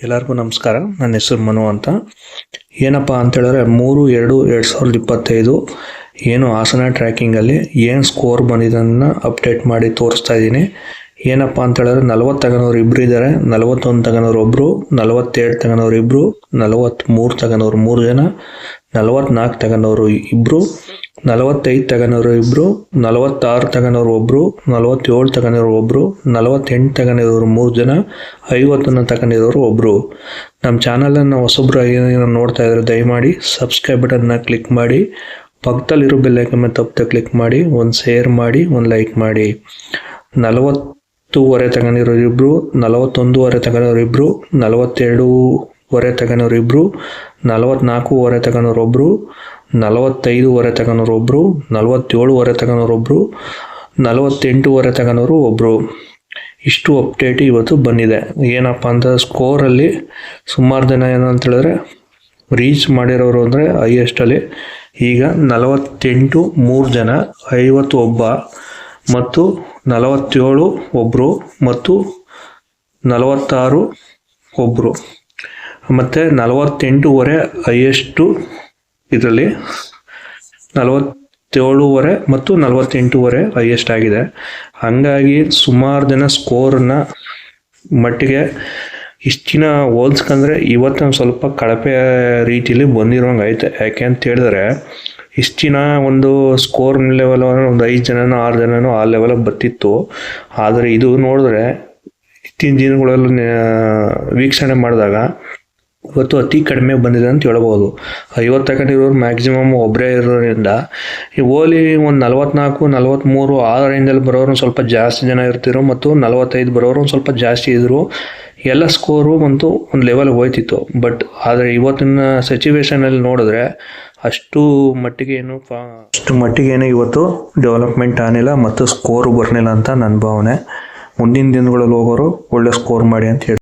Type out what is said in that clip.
ಎಲ್ಲರಿಗೂ ನಮಸ್ಕಾರ. ನನ್ನ ಹೆಸರು ಮನು ಅಂತ. ಏನಪ್ಪ ಅಂತ ಹೇಳಿದ್ರೆ ಮೂರು, ಎರಡು ಎರಡು ಸಾವಿರದ ಇಪ್ಪತ್ತೈದು ಏನು ಹಾಸನ ಟ್ರ್ಯಾಕಿಂಗಲ್ಲಿ ಏನು ಸ್ಕೋರ್ ಬಂದಿದ್ದನ್ನು ಅಪ್ಡೇಟ್ ಮಾಡಿ ತೋರಿಸ್ತಾ ಇದ್ದೀನಿ. ಏನಪ್ಪ ಅಂತ ಹೇಳಿದ್ರೆ ನಲವತ್ತು ತಗೊಳೋರು ಇಬ್ಬರು ಇದ್ದಾರೆ ನಲವತ್ತೊಂದು ತಗನೋರು ಒಬ್ಬರು ನಲವತ್ತೆರಡು ತಗೊಳೋರು ಇಬ್ಬರು ನಲವತ್ತ್ಮೂರು ತಗನೋರು ಮೂರು ಜನ, ನಲವತ್ನಾಲ್ಕು ತಗನೋರು ಇಬ್ಬರು ನಲವತ್ತೈದು ತಗನೋರು ಇಬ್ಬರು ನಲವತ್ತಾರು ತಗನೋರು ಒಬ್ಬರು ನಲವತ್ತೇಳು ತಗನೋರು ಒಬ್ಬರು ನಲವತ್ತೆಂಟು ತಗನಿರೋರು ಮೂರು ಜನ ಐವತ್ತನ್ನು ತಗೊಂಡಿರೋರು ಒಬ್ಬರು ನಮ್ಮ ಚಾನಲನ್ನು ಹೊಸಬ್ರು ಏನೇನು ನೋಡ್ತಾ ಇದ್ದಾರೆ ದಯಮಾಡಿ ಸಬ್ಸ್ಕ್ರೈಬ್ ಬಟನ್ನ ಕ್ಲಿಕ್ ಮಾಡಿ, ಪಕ್ಕದಲ್ಲಿರೋ ಬೆಲ್ಲೈಕನ್ ತಪ್ಪದೆ ಕ್ಲಿಕ್ ಮಾಡಿ, ಒಂದು ಶೇರ್ ಮಾಡಿ, ಒಂದು ಲೈಕ್ ಮಾಡಿ. ನಲವತ್ತೂವರೆ ತಗೊಂಡಿರೋರು ಇಬ್ಬರು ನಲವತ್ತೊಂದೂವರೆ ತಗೊಂಡಿರೋರು ಇಬ್ಬರು ನಲವತ್ತೆರಡೂವರೆ ತಗೊಂಡವ್ರು ನಲವತ್ತ್ನಾಲ್ಕೂವರೆ ನಲವತ್ನಾಲ್ಕೂವರೆ ತಗೊಂಡವ್ರು ಒಬ್ಬರು ನಲವತ್ತೈದೂವರೆ ತಗೊಂಡವ್ರು ಒಬ್ಬರು ನಲವತ್ತೇಳುವರೆ ತಗೊಂಡವ್ರು ಒಬ್ಬರು ನಲವತ್ತೆಂಟೂವರೆ ತಗೊಂಡವರು ಒಬ್ಬರು ಇಷ್ಟು ಅಪ್ಡೇಟ್ ಇವತ್ತು ಬಂದಿದೆ. ಏನಪ್ಪ ಅಂತ ಸ್ಕೋರಲ್ಲಿ ಸುಮಾರು ಜನ ಏನು ಅಂತೇಳಿದ್ರೆ ರೀಚ್ ಮಾಡಿರೋರು ಅಂದರೆ ಹೈಯೆಸ್ಟಲ್ಲಿ ಈಗ ನಲವತ್ತೆಂಟು ಮೂರು ಜನ ಐವತ್ತು ಒಬ್ಬ ಮತ್ತು ನಲವತ್ತೇಳು ಒಬ್ಬರು ಮತ್ತು ನಲವತ್ತಾರು ಒಬ್ಬರು ಮತ್ತು ನಲವತ್ತೆಂಟೂವರೆ ಹೈಯೆಸ್ಟು ಇದರಲ್ಲಿ. ನಲವತ್ತೇಳೂವರೆ ಮತ್ತು ನಲವತ್ತೆಂಟೂವರೆ ಹೈಯೆಸ್ಟ್ ಆಗಿದೆ. ಹಂಗಾಗಿ ಸುಮಾರು ಜನ ಸ್ಕೋರ್ನ ಮಟ್ಟಿಗೆ ಇಷ್ಟಿನ ಹೋಲ್ಸ್ಕಂದ್ರೆ ಇವತ್ತು ಸ್ವಲ್ಪ ಕಳಪೆ ರೀತಿಯಲ್ಲಿ ಬಂದಿರೋಂಗೆ ಐತೆ ಯಾಕೆ ಅಂತ ಹೇಳಿದ್ರೆ ಇಷ್ಟಿನ ಒಂದು ಸ್ಕೋರ್ ಲೆವೆಲ್ ಒಂದು ಐದು ಜನನೋ, ಆರು ಜನನೋ ಆ ಲೆವೆಲಿಗೆ ಬರ್ತಿತ್ತು. ಆದರೆ ಇದು ನೋಡಿದ್ರೆ ಇತ್ತೀನ ದಿನಗಳಲ್ಲಿ ವೀಕ್ಷಣೆ ಮಾಡಿದಾಗ ಇವತ್ತು ಅತಿ ಕಡಿಮೆ ಬಂದಿದೆ ಅಂತ ಹೇಳ್ಬೋದು. ಐವತ್ತು ತಗೊಂಡಿರೋರು ಮ್ಯಾಕ್ಸಿಮಮ್ ಒಬ್ಬರೇ ಇರೋದ್ರಿಂದ, ಈ ಓಲಿ ಒಂದು ನಲವತ್ನಾಲ್ಕು ನಲವತ್ತ್ಮೂರು ಆ ರೇಂಜಲ್ಲಿ ಬರೋರು ಸ್ವಲ್ಪ ಜಾಸ್ತಿ ಜನ ಇರ್ತಿದ್ರು ಮತ್ತು ನಲವತ್ತೈದು ಬರೋರು ಸ್ವಲ್ಪ ಜಾಸ್ತಿ ಇದ್ದರು ಎಲ್ಲ ಸ್ಕೋರು ಒಂದು ಒಂದು ಲೆವೆಲ್ಗೆ ಹೋಯ್ತಿತ್ತು. ಬಟ್ ಆದರೆ ಇವತ್ತಿನ ಸಿಚುವೇಶನಲ್ಲಿ ನೋಡಿದ್ರೆ ಅಷ್ಟು ಮಟ್ಟಿಗೆ ಏನು ಅಷ್ಟು ಮಟ್ಟಿಗೆ ಏನು ಇವತ್ತು ಡೆವಲಪ್ಮೆಂಟ್ ಆಗಿಲ್ಲ ಮತ್ತು ಸ್ಕೋರು ಬರಲಿಲ್ಲ ಅಂತ ನನ್ನ ಭಾವನೆ. ಮುಂದಿನ ದಿನಗಳಲ್ಲಿ ಹೋಗೋರು ಒಳ್ಳೆ ಸ್ಕೋರ್ ಮಾಡಿ ಅಂತ ಹೇಳಿ